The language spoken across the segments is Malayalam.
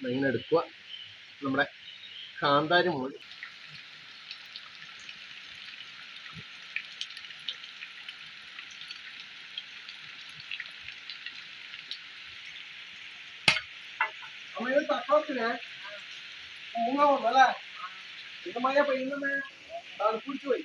ഇങ്ങനെ എടുക്കുക. നമ്മുടെ കാന്താരി മുളക് തക്കാളത്തിനെ പൂങ്ങ വന്നല്ലേ ഇത് മഴ പെയ്യുന്നേ തണുപ്പിടിച്ചു പോയി.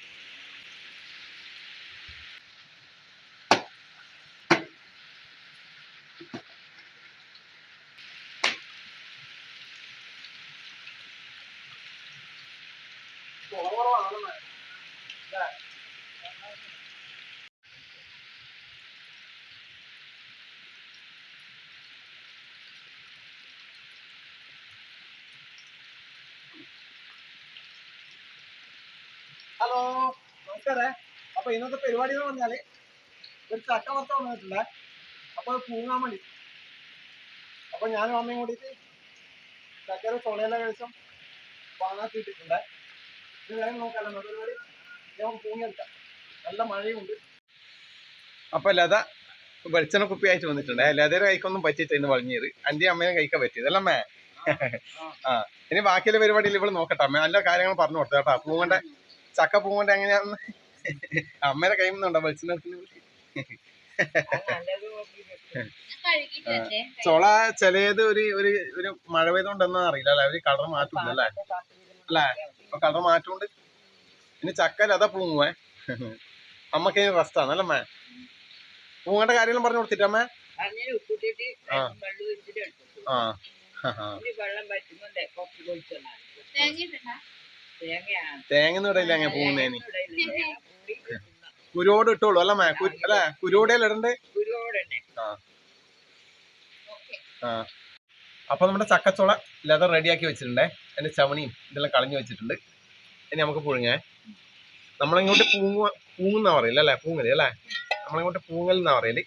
ഹലോ നമസ്കാരേ. അപ്പൊ ഇന്നത്തെ പരിപാടി എന്ന് പറഞ്ഞാൽ ഒരു ചക്ക വറുത്ത വന്നിട്ടുണ്ടേ. അപ്പൊ അത് പൂങ്ങാൻ വേണ്ടി. അപ്പൊ ഞാനും അമ്മയും കൂടിയിട്ട് ചക്കയുടെ ചുളയെല്ലാം കഴിച്ചും വാങ്ങാൻ ഇട്ടിട്ടുണ്ടേ ഇത് വേഗം നോക്കാമല്ലോ നമ്മുടെ പരിപാടി ഞാൻ പൂങ്ങിയെടുക്കാം നല്ല മഴയുണ്ട്. അപ്പൊ ലത വെളിച്ചെണ്ണ കുപ്പിയായിട്ട് വന്നിട്ടുണ്ട്. ലതയുടെ കൈക്കൊന്നും പറ്റിയിട്ട് ഇന്ന് വളഞ്ഞത് അന്റെ അമ്മേനും കഴിക്കാൻ പറ്റിയത് അല്ലേ അമ്മേ? ആ. ഇനി ബാക്കിയുള്ള പരിപാടിയിൽ ഇവിടെ നോക്കട്ടെ. അമ്മ നല്ല കാര്യങ്ങൾ പറഞ്ഞു കൊടുത്തു കേട്ടോ. പൂവന്റെ ചക്ക പൂവന്റെ എങ്ങനെയാന്ന്. അമ്മേടെ കൈ നിന്നുണ്ടോ വെളിച്ചെണ്ണ ചൊള ചിലത് ഒരു ഒരു ഒരു മഴ പെയ്തോണ്ടെന്നറിയില്ല അല്ലെ? അവർ കളർ മാറ്റില്ല അല്ലേ? അല്ലേ? അപ്പൊ കളർ മാറ്റമുണ്ട് ഇനി ചക്ക അതാ പൂങ്ങുവേ അമ്മയ്ക്ക് ഇനി റെസ്റ്റാണ് അല്ലമ്മേ പൂങ്ങേണ്ട കാര്യമെല്ലാം പറഞ്ഞു കൊടുത്തിട്ട് അമ്മേ? അങ്ങനെ ആ. എടുത്തു ആ ആ. ഇനി വെള്ളം പറ്റുന്നുണ്ട് കൊപ്പി കൊളിച്ചൊന്നാണ് തേങ്ങയാണ്. തേങ്ങ ഇടയില്ല അങ്ങനെ പൂങ്ങുന്നേന്. കുരോട് ഇട്ടോളൂ അല്ല മേ അല്ലേ? ഇടണ്ടേ? ആ. ആ. അപ്പൊ നമ്മുടെ ചക്കച്ചോള ലെതർ റെഡിയാക്കി വെച്ചിട്ടുണ്ടേ. അതിന്റെ ചവണിയും ഇതെല്ലാം കളഞ്ഞു വെച്ചിട്ടുണ്ട്. ഇനി നമുക്ക് പുഴുങ്ങേ. നമ്മളിങ്ങോട്ട് പൂങ്ങ പൂങ്ങുന്ന പറയില്ല അല്ലേ? പൂങ്ങൽ അല്ലേ? നമ്മളിങ്ങോട്ട് പൂങ്ങൽ എന്നാ പറയൽ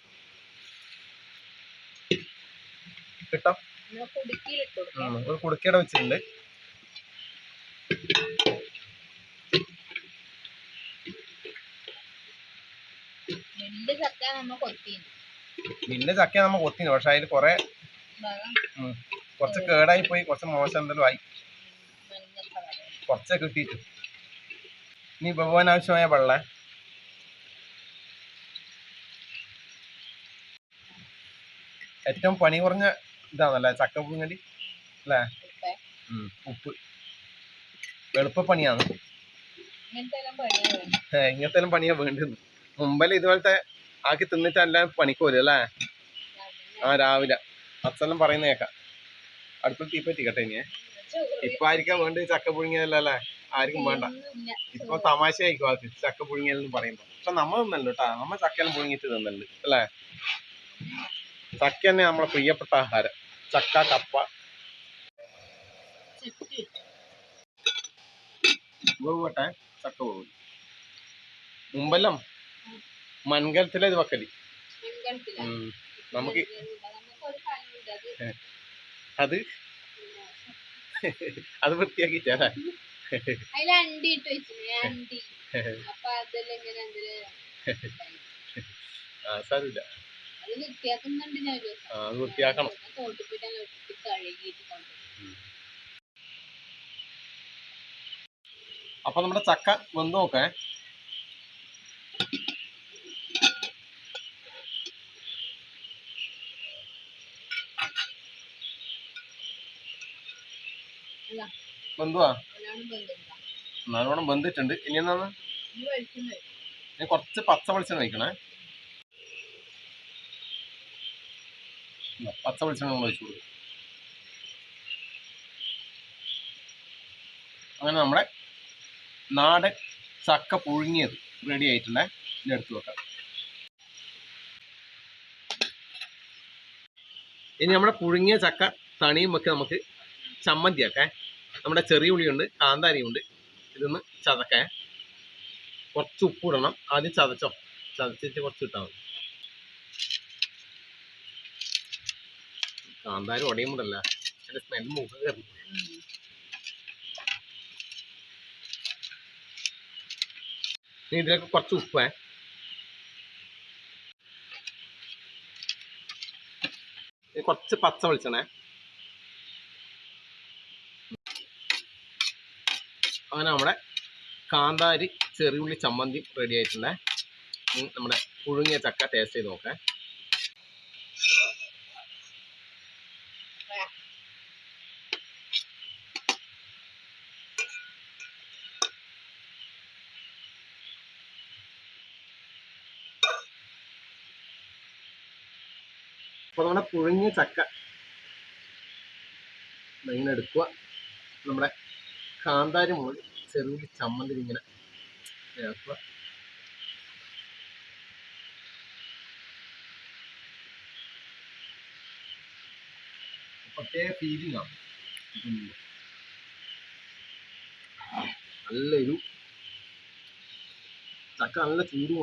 കിട്ടോ. ഒരു കുടുക്കയുടെ വെച്ചിട്ടുണ്ട്. നിന്റെ ചക്ക നമ്മ കൊത്തിന് പക്ഷെ അതിൽ കുറെ കുറച്ച് കേടായി പോയി കുറച്ച് മോശം എന്തെങ്കിലും ആയി. കുറച്ച് കിട്ടിയിട്ട്. ഇനി ഭഗവാൻ ആവശ്യമായ വെള്ളം. ഏറ്റവും പണി കുറഞ്ഞ ഇതാണല്ലേ ചക്ക പുങ്ങലി അല്ലേ? ഉപ്പ്. എളുപ്പപ്പണിയാണ് ഇങ്ങനത്തെ പണിയാ വേണ്ടത്. മുമ്പല്ല ഇതുപോലത്തെ ആക്കി തിന്നിട്ട് എല്ലാം പണിക്ക് വരും അല്ലേ? ആ രാവിലെ. അച്ഛനും പറയുന്ന കേക്കാം അടുപ്പിൽ തീപ്പറ്റി കേട്ടെ ഇനി ഇപ്പൊ ആയിരിക്കാം വേണ്ടത് ചക്ക പുഴുങ്ങിയതല്ലേ ആർക്കും വേണ്ട. ഇപ്പൊ തമാശ തമാശയായിരിക്കും അത്. ചക്ക പുഴുങ്ങിയെന്ന് പറയുമ്പോ. പക്ഷെ നമ്മൾ തിന്നല്ലോ കേട്ടാ നമ്മ ചക്കയെല്ലാം പുഴുങ്ങിയിട്ട് തിന്നൽ അല്ലേ? ചക്ക തന്നെ നമ്മളെ പ്രിയപ്പെട്ട ആഹാരം. ചക്ക കപ്പ. വേവട്ടെ ചക്ക വേവും മുമ്പെല്ലാം മൺകലത്തിലെ ഇത് വെക്കൽ. നമുക്ക്. അത്? അത് വൃത്തിയാക്കിട്ടാ അതിൽ അണ്ടി ഇട്ട് വെച്ചിന് അണ്ടി. അപ്പൊ അതെല്ലാം ഇങ്ങനെ ആ സാരമില്ല. അത് വൃത്തിയാക്കുന്നുണ്ട് ഞാൻ ആ അത് വൃത്തിയാക്കണം. കഴുകിയിട്ട് കൊണ്ട് അപ്പൊ നമ്മുടെ ചക്ക വെന്ത് നോക്കേ വെന്തുവാ നല്ലോണം ബന്ധിട്ടുണ്ട് ഇനി വെളിച്ചെണ്ണ ഒഴിക്കും. കുറച്ച് പച്ച വെളിച്ചെണ്ണ ഒഴിക്കണേ. പച്ച വെളിച്ചെണ്ണ നമ്മൾ ഒഴിച്ചു കൊടുക്കും. അങ്ങനെ നമ്മുടെ നാടൻ ചക്ക പുഴുങ്ങിയത് റെഡി ആയിട്ടുണ്ടേ? ഇതിന്റെ എടുത്തു വെക്കാം. ഇനി നമ്മുടെ പുഴുങ്ങിയ ചക്ക തണിയും ഒക്കെ നമുക്ക് ചമ്മന്തിയാക്കേ നമ്മുടെ ചെറിയ ഉള്ളിയുണ്ട് കാന്താരിയുണ്ട്. ഇതൊന്ന് ചതക്കേ കുറച്ച് ഉപ്പ് ഇടണം ആദ്യം ചതച്ചോ? ചതച്ചിട്ട് കുറച്ച് ഇട്ടാൽ മതി. കാന്താരി ഉടയുമ്പോഴല്ല അതിന്റെ സ്മെൽ മുഖം കയറി. ഇതിലൊക്കെ ഇതിലേക്ക് കുറച്ച് ഉപ്പ്. കുറച്ച് പച്ച വെളിച്ചെണ്ണേ അങ്ങനെ നമ്മുടെ കാന്താരി ചെറിയുള്ളി ചമ്മന്തി റെഡി ആയിട്ടുണ്ട്. നമ്മുടെ പുഴുങ്ങിയ ചക്ക ടേസ്റ്റ് ചെയ്ത് നോക്കാം. അപ്പോൾ നമ്മുടെ പുഴുങ്ങിയ ചക്ക മെയിൻ എടുക്കുക. നമ്മുടെ കാന്താരി മുകളിൽ ചെറിയ ചമ്മന്തി ഇങ്ങനെ ചേർക്കുക. പ്രത്യേക ഫീലിംഗ് ആണ്. നല്ലൊരു ചക്ക നല്ല ചൂടും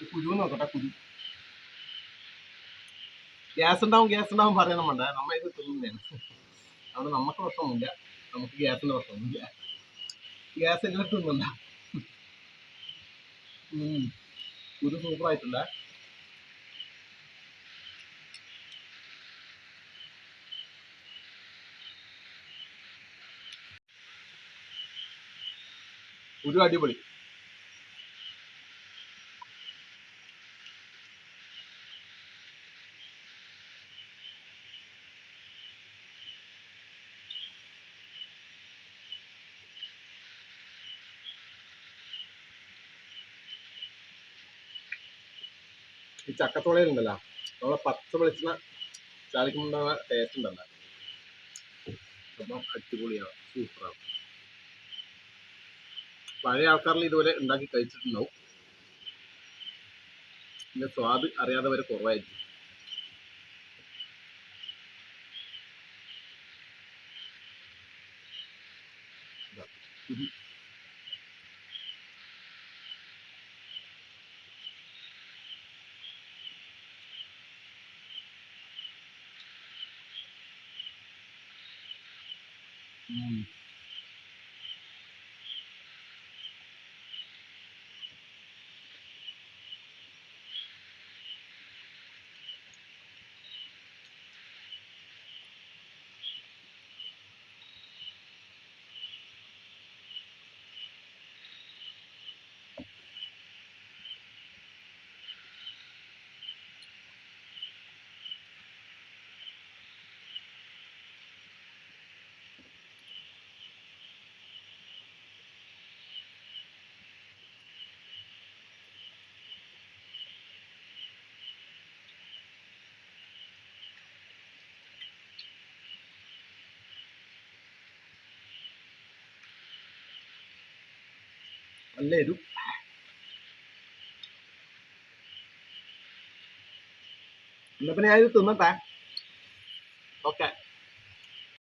കുരു നോക്കട്ടെ കുരു. ഗ്യാസ് ഉണ്ടാവും ഗ്യാസ് ഉണ്ടാവും പറയണം വേണ്ട. നമ്മ ഇത് തിന്നുന്നതാണ് അവിടെ നമുക്ക് പ്രശ്നമൊന്നുമില്ല. നമുക്ക് ഗ്യാസിന്റെ പ്രശ്നമൊന്നുമില്ല. ഗ്യാസ് എങ്ങനെ തിന്നണ്ട. കുരു ആയിട്ടില്ല ഒരു അടിപൊളി. ഈ ചക്കത്തോളയിലുണ്ടല്ലോ. നമ്മളെ പച്ച വെളിച്ചെണ്ണ ചാലിക്കുമ്പോൾ ടേസ്റ്റ് ഉണ്ടല്ലോ. അപ്പം അടിപൊളിയാണ്. സൂപ്പറാണ്. പഴയ ആൾക്കാരിൽ ഇതുവരെ ഉണ്ടാക്കി കഴിച്ചിട്ടുണ്ടാവും. ഇതിന്റെ സ്വാദ് അറിയാതെ വരെ കുറവായിരിക്കും. Mm. ഇതാ. ഇത് ഉം. നല്ല എരു എന്നാ പിന്നെ ഞാൻ ഇത് തിന്നട്ടെ ഓക്കെ